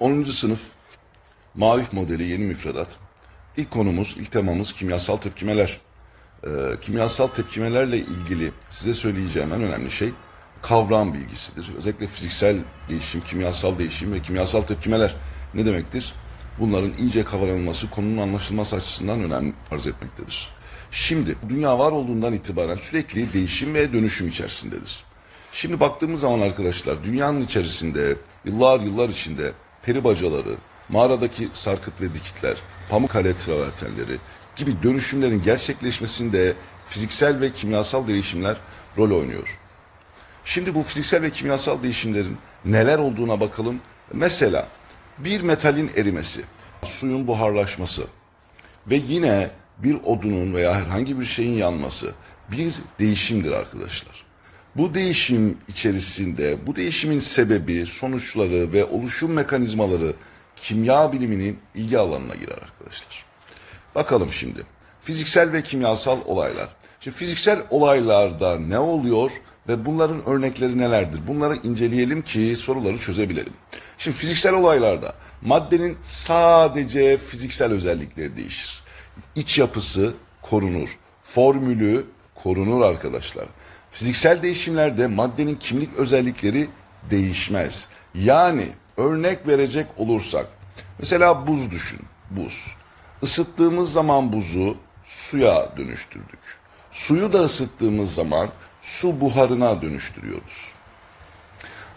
10. sınıf marif modeli yeni müfredat. İlk konumuz, ilk temamız kimyasal tepkimeler. Ee, kimyasal tepkimelerle ilgili size söyleyeceğim en önemli şey kavram bilgisidir. Özellikle fiziksel değişim, kimyasal değişim ve kimyasal tepkimeler ne demektir? Bunların iyice kavranılması konunun anlaşılması açısından önem arz etmektedir. Şimdi dünya var olduğundan itibaren sürekli değişim ve dönüşüm içerisindedir. Şimdi baktığımız zaman arkadaşlar dünyanın içerisinde yıllar yıllar içinde peri bacaları, mağaradaki sarkıt ve dikitler, pamukkale travertenleri gibi dönüşümlerin gerçekleşmesinde fiziksel ve kimyasal değişimler rol oynuyor. Şimdi bu fiziksel ve kimyasal değişimlerin neler olduğuna bakalım. Mesela bir metalin erimesi, suyun buharlaşması ve yine bir odunun veya herhangi bir şeyin yanması bir değişimdir arkadaşlar. Bu değişim içerisinde bu değişimin sebebi, sonuçları ve oluşum mekanizmaları kimya biliminin ilgi alanına girer arkadaşlar. Bakalım şimdi. Fiziksel ve kimyasal olaylar. Şimdi fiziksel olaylarda ne oluyor ve bunların örnekleri nelerdir? Bunları inceleyelim ki soruları çözebilelim. Şimdi fiziksel olaylarda maddenin sadece fiziksel özellikleri değişir. İç yapısı korunur. Formülü korunur arkadaşlar. Fiziksel değişimlerde maddenin kimlik özellikleri değişmez. Yani örnek verecek olursak mesela buz düşün. Buz. Isıttığımız zaman buzu suya dönüştürdük. Suyu da ısıttığımız zaman su buharına dönüştürüyoruz.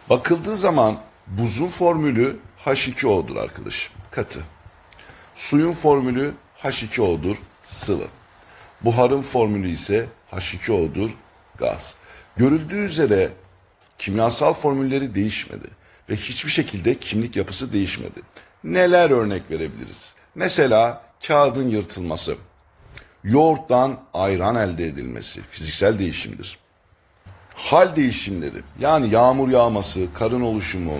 Bakıldığı zaman buzun formülü H2O'dur arkadaşım. Katı. Suyun formülü H2O'dur. Sıvı. Buharın formülü ise H2O'dur. Gaz. Görüldüğü üzere kimyasal formülleri değişmedi ve hiçbir şekilde kimlik yapısı değişmedi. Neler örnek verebiliriz? Mesela kağıdın yırtılması, yoğurttan ayran elde edilmesi fiziksel değişimdir. Hal değişimleri yani yağmur yağması, karın oluşumu,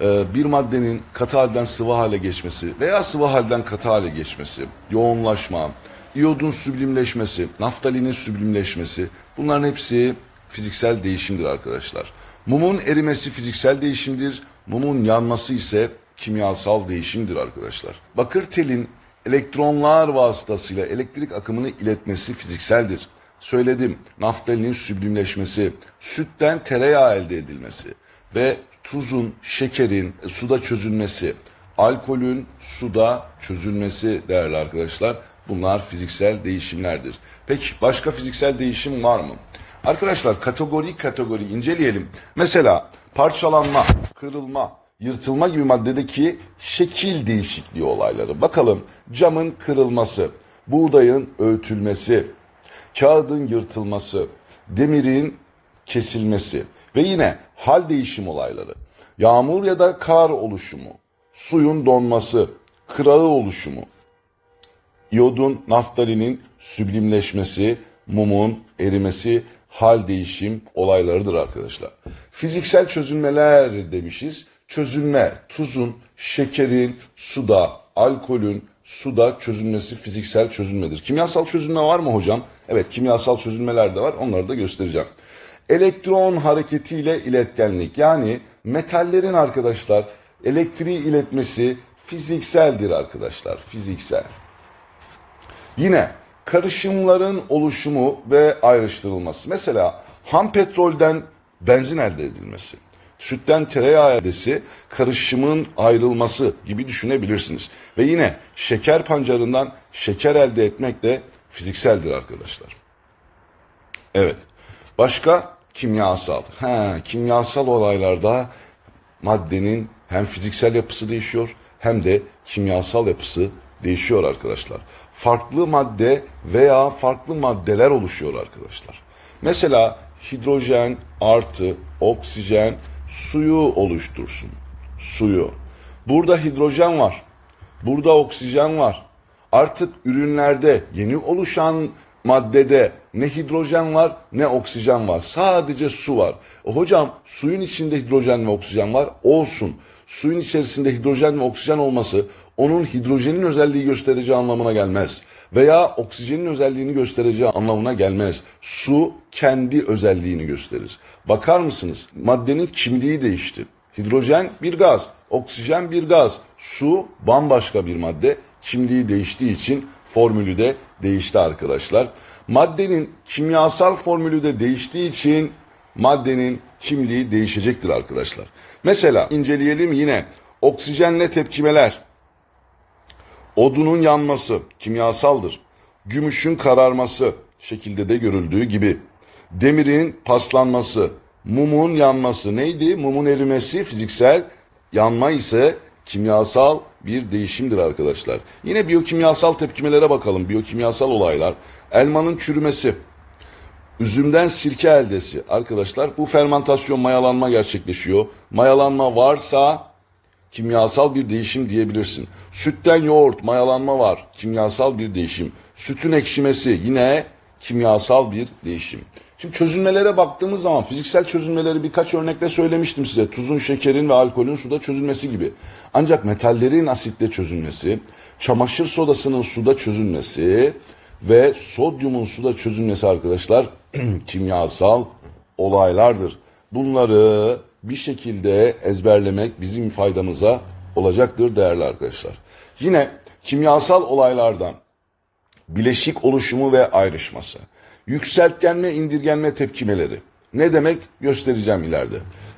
e, bir maddenin katı halden sıvı hale geçmesi veya sıvı halden katı hale geçmesi, yoğunlaşma, iyodun süblimleşmesi, naftalinin süblimleşmesi bunların hepsi fiziksel değişimdir arkadaşlar. Mumun erimesi fiziksel değişimdir, mumun yanması ise kimyasal değişimdir arkadaşlar. Bakır telin elektronlar vasıtasıyla elektrik akımını iletmesi fizikseldir. Söyledim, naftalinin süblimleşmesi, sütten tereyağı elde edilmesi ve tuzun, şekerin suda çözülmesi, alkolün suda çözülmesi değerli arkadaşlar. Bunlar fiziksel değişimlerdir. Peki başka fiziksel değişim var mı? Arkadaşlar kategori kategori inceleyelim. Mesela parçalanma, kırılma, yırtılma gibi maddedeki şekil değişikliği olayları. Bakalım camın kırılması, buğdayın öğütülmesi, kağıdın yırtılması, demirin kesilmesi ve yine hal değişim olayları. Yağmur ya da kar oluşumu, suyun donması, kırağı oluşumu, iyodun, naftalinin süblimleşmesi, mumun erimesi, hal değişim olaylarıdır arkadaşlar. Fiziksel çözülmeler demişiz. Çözülme, tuzun, şekerin, suda, alkolün, suda çözülmesi fiziksel çözülmedir. Kimyasal çözülme var mı hocam? Evet kimyasal çözülmeler de var onları da göstereceğim. Elektron hareketiyle iletkenlik yani metallerin arkadaşlar elektriği iletmesi fizikseldir arkadaşlar fiziksel. Yine karışımların oluşumu ve ayrıştırılması. Mesela ham petrolden benzin elde edilmesi, sütten tereyağı eldesi karışımın ayrılması gibi düşünebilirsiniz. Ve yine şeker pancarından şeker elde etmek de fizikseldir arkadaşlar. Evet. Başka kimyasal. Ha, kimyasal olaylarda maddenin hem fiziksel yapısı değişiyor hem de kimyasal yapısı değişiyor arkadaşlar. Farklı madde veya farklı maddeler oluşuyor arkadaşlar. Mesela hidrojen artı oksijen suyu oluştursun. Suyu. Burada hidrojen var. Burada oksijen var. Artık ürünlerde yeni oluşan maddede ne hidrojen var ne oksijen var. Sadece su var. E hocam suyun içinde hidrojen ve oksijen var. Olsun. Suyun içerisinde hidrojen ve oksijen olması onun hidrojenin özelliği göstereceği anlamına gelmez. Veya oksijenin özelliğini göstereceği anlamına gelmez. Su kendi özelliğini gösterir. Bakar mısınız? Maddenin kimliği değişti. Hidrojen bir gaz, oksijen bir gaz, su bambaşka bir madde. Kimliği değiştiği için formülü de değişti arkadaşlar. Maddenin kimyasal formülü de değiştiği için maddenin kimliği değişecektir arkadaşlar. Mesela inceleyelim yine oksijenle tepkimeler. Odunun yanması kimyasaldır. Gümüşün kararması şekilde de görüldüğü gibi. Demirin paslanması, mumun yanması neydi? Mumun erimesi fiziksel, yanma ise kimyasal bir değişimdir arkadaşlar. Yine biyokimyasal tepkimelere bakalım. Biyokimyasal olaylar. Elmanın çürümesi, Üzümden sirke eldesi arkadaşlar bu fermentasyon mayalanma gerçekleşiyor. Mayalanma varsa kimyasal bir değişim diyebilirsin. Sütten yoğurt mayalanma var kimyasal bir değişim. Sütün ekşimesi yine kimyasal bir değişim. Şimdi çözünmelere baktığımız zaman fiziksel çözünmeleri birkaç örnekle söylemiştim size. Tuzun, şekerin ve alkolün suda çözülmesi gibi. Ancak metallerin asitte çözülmesi, çamaşır sodasının suda çözülmesi ve sodyumun suda çözülmesi arkadaşlar kimyasal olaylardır. Bunları bir şekilde ezberlemek bizim faydamıza olacaktır değerli arkadaşlar. Yine kimyasal olaylardan bileşik oluşumu ve ayrışması, yükseltgenme indirgenme tepkimeleri. Ne demek göstereceğim ileride.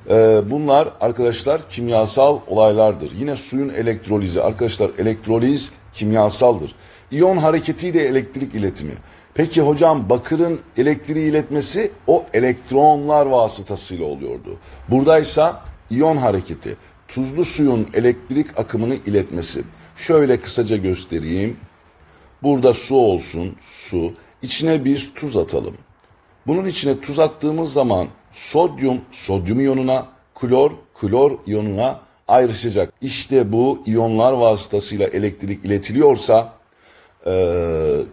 Ee, bunlar arkadaşlar kimyasal olaylardır. Yine suyun elektrolizi. Arkadaşlar elektroliz kimyasaldır. İyon hareketiyle elektrik iletimi. Peki hocam bakırın elektriği iletmesi o elektronlar vasıtasıyla oluyordu. Buradaysa iyon hareketi. Tuzlu suyun elektrik akımını iletmesi. Şöyle kısaca göstereyim. Burada su olsun, su. İçine bir tuz atalım. Bunun içine tuz attığımız zaman sodyum, sodyum iyonuna, klor, klor iyonuna ayrışacak. İşte bu iyonlar vasıtasıyla elektrik iletiliyorsa e,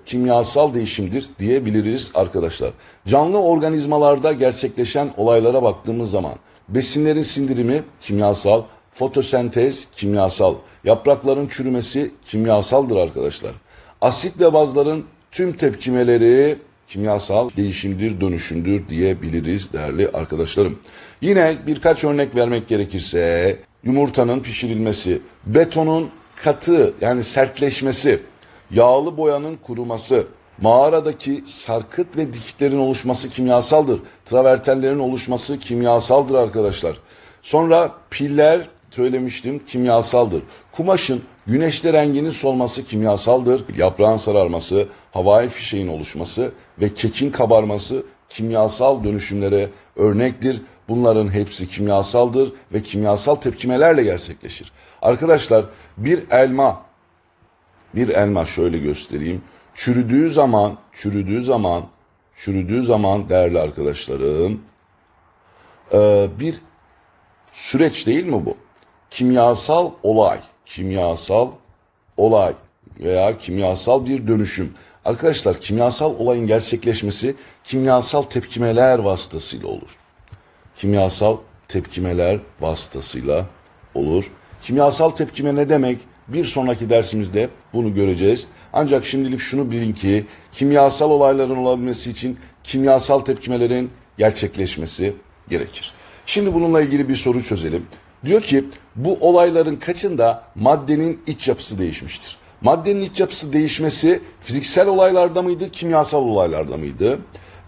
kimyasal değişimdir diyebiliriz arkadaşlar. Canlı organizmalarda gerçekleşen olaylara baktığımız zaman besinlerin sindirimi kimyasal, fotosentez kimyasal, yaprakların çürümesi kimyasaldır arkadaşlar. Asit ve bazların tüm tepkimeleri kimyasal değişimdir, dönüşümdür diyebiliriz değerli arkadaşlarım. Yine birkaç örnek vermek gerekirse yumurtanın pişirilmesi, betonun katı yani sertleşmesi, yağlı boyanın kuruması, mağaradaki sarkıt ve dikitlerin oluşması kimyasaldır. Travertenlerin oluşması kimyasaldır arkadaşlar. Sonra piller söylemiştim kimyasaldır. Kumaşın güneşte renginin solması kimyasaldır. Yaprağın sararması, havai fişeğin oluşması ve kekin kabarması kimyasal dönüşümlere örnektir. Bunların hepsi kimyasaldır ve kimyasal tepkimelerle gerçekleşir. Arkadaşlar bir elma bir elma şöyle göstereyim. Çürüdüğü zaman, çürüdüğü zaman, çürüdüğü zaman değerli arkadaşlarım e, bir süreç değil mi bu? Kimyasal olay, kimyasal olay veya kimyasal bir dönüşüm. Arkadaşlar kimyasal olayın gerçekleşmesi kimyasal tepkimeler vasıtasıyla olur. Kimyasal tepkimeler vasıtasıyla olur. Kimyasal tepkime ne demek? Bir sonraki dersimizde bunu göreceğiz. Ancak şimdilik şunu bilin ki kimyasal olayların olabilmesi için kimyasal tepkimelerin gerçekleşmesi gerekir. Şimdi bununla ilgili bir soru çözelim. Diyor ki bu olayların kaçında maddenin iç yapısı değişmiştir? Maddenin iç yapısı değişmesi fiziksel olaylarda mıydı, kimyasal olaylarda mıydı?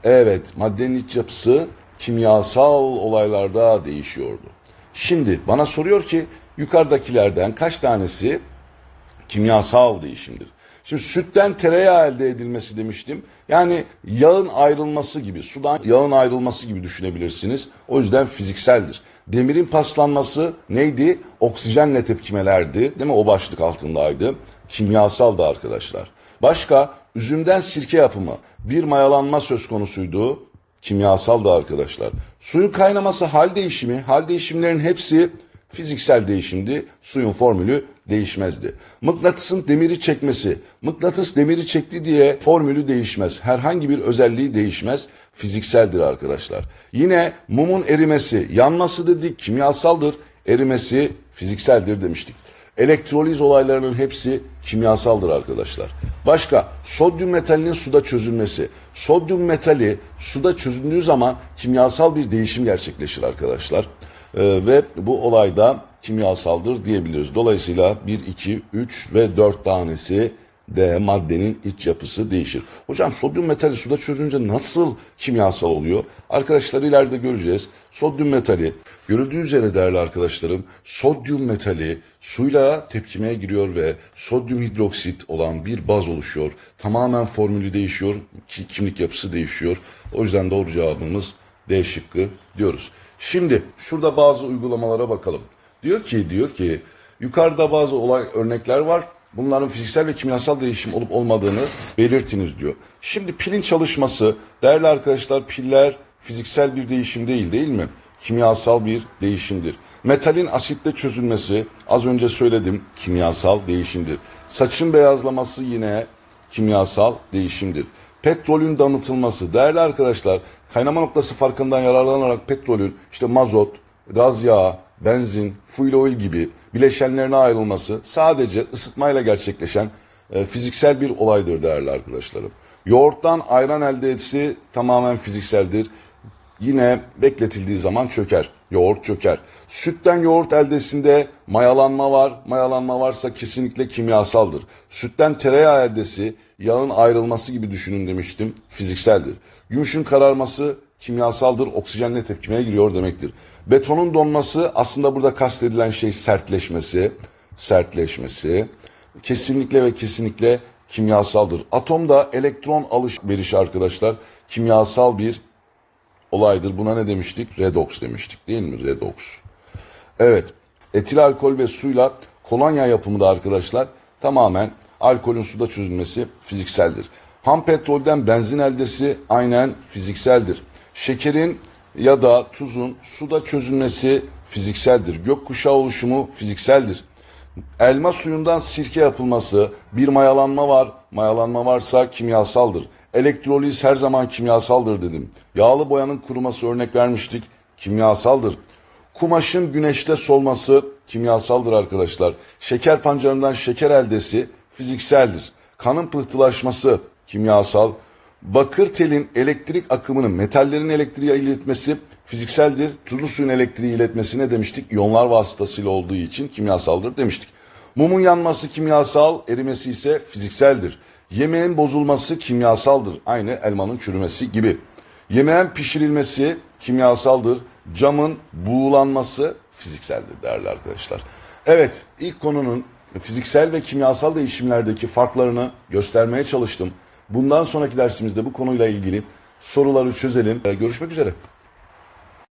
Evet, maddenin iç yapısı kimyasal olaylarda değişiyordu. Şimdi bana soruyor ki yukarıdakilerden kaç tanesi kimyasal değişimdir? Şimdi sütten tereyağı elde edilmesi demiştim. Yani yağın ayrılması gibi, sudan yağın ayrılması gibi düşünebilirsiniz. O yüzden fizikseldir. Demirin paslanması neydi? Oksijenle tepkimelerdi. Değil mi? O başlık altındaydı. Kimyasal da arkadaşlar. Başka üzümden sirke yapımı bir mayalanma söz konusuydu. Kimyasal da arkadaşlar. Suyun kaynaması hal değişimi. Hal değişimlerin hepsi fiziksel değişimdi. Suyun formülü değişmezdi. Mıknatısın demiri çekmesi. Mıknatıs demiri çekti diye formülü değişmez. Herhangi bir özelliği değişmez. Fizikseldir arkadaşlar. Yine mumun erimesi, yanması dedik kimyasaldır. Erimesi fizikseldir demiştik. Elektroliz olaylarının hepsi kimyasaldır arkadaşlar. Başka sodyum metalinin suda çözülmesi. Sodyum metali suda çözüldüğü zaman kimyasal bir değişim gerçekleşir arkadaşlar. Ee, ve bu olayda kimyasaldır diyebiliriz. Dolayısıyla 1, 2, 3 ve 4 tanesi de maddenin iç yapısı değişir. Hocam sodyum metali suda çözünce nasıl kimyasal oluyor? Arkadaşlar ileride göreceğiz. Sodyum metali görüldüğü üzere değerli arkadaşlarım sodyum metali suyla tepkimeye giriyor ve sodyum hidroksit olan bir baz oluşuyor. Tamamen formülü değişiyor, ki- kimlik yapısı değişiyor. O yüzden doğru cevabımız D şıkkı diyoruz. Şimdi şurada bazı uygulamalara bakalım. Diyor ki diyor ki yukarıda bazı olay örnekler var. Bunların fiziksel ve kimyasal değişim olup olmadığını belirtiniz diyor. Şimdi pilin çalışması değerli arkadaşlar piller fiziksel bir değişim değil değil mi? Kimyasal bir değişimdir. Metalin asitte çözülmesi az önce söyledim kimyasal değişimdir. Saçın beyazlaması yine kimyasal değişimdir. Petrolün damıtılması değerli arkadaşlar kaynama noktası farkından yararlanarak petrolün işte mazot, gaz yağı, benzin, fuel oil gibi bileşenlerine ayrılması sadece ısıtmayla gerçekleşen e, fiziksel bir olaydır değerli arkadaşlarım. Yoğurttan ayran elde etsi tamamen fizikseldir. Yine bekletildiği zaman çöker. Yoğurt çöker. Sütten yoğurt eldesinde mayalanma var. Mayalanma varsa kesinlikle kimyasaldır. Sütten tereyağı eldesi yağın ayrılması gibi düşünün demiştim. Fizikseldir. Gümüşün kararması kimyasaldır. Oksijenle tepkimeye giriyor demektir. Betonun donması aslında burada kastedilen şey sertleşmesi. Sertleşmesi. Kesinlikle ve kesinlikle kimyasaldır. Atomda elektron alışverişi arkadaşlar kimyasal bir olaydır. Buna ne demiştik? Redoks demiştik değil mi? Redoks. Evet. Etil alkol ve suyla kolonya yapımı da arkadaşlar tamamen alkolün suda çözülmesi fizikseldir. Ham petrolden benzin eldesi aynen fizikseldir. Şekerin ya da tuzun suda çözülmesi fizikseldir. Gökkuşağı oluşumu fizikseldir. Elma suyundan sirke yapılması, bir mayalanma var. Mayalanma varsa kimyasaldır. Elektroliz her zaman kimyasaldır dedim. Yağlı boyanın kuruması örnek vermiştik. Kimyasaldır. Kumaşın güneşte solması kimyasaldır arkadaşlar. Şeker pancarından şeker eldesi fizikseldir. Kanın pıhtılaşması kimyasal. Bakır telin elektrik akımının metallerin elektriğe iletmesi fizikseldir. Tuzlu suyun elektriği iletmesi ne demiştik? İyonlar vasıtasıyla olduğu için kimyasaldır demiştik. Mumun yanması kimyasal, erimesi ise fizikseldir. Yemeğin bozulması kimyasaldır. Aynı elmanın çürümesi gibi. Yemeğin pişirilmesi kimyasaldır. Camın buğulanması fizikseldir değerli arkadaşlar. Evet, ilk konunun fiziksel ve kimyasal değişimlerdeki farklarını göstermeye çalıştım. Bundan sonraki dersimizde bu konuyla ilgili soruları çözelim. Görüşmek üzere.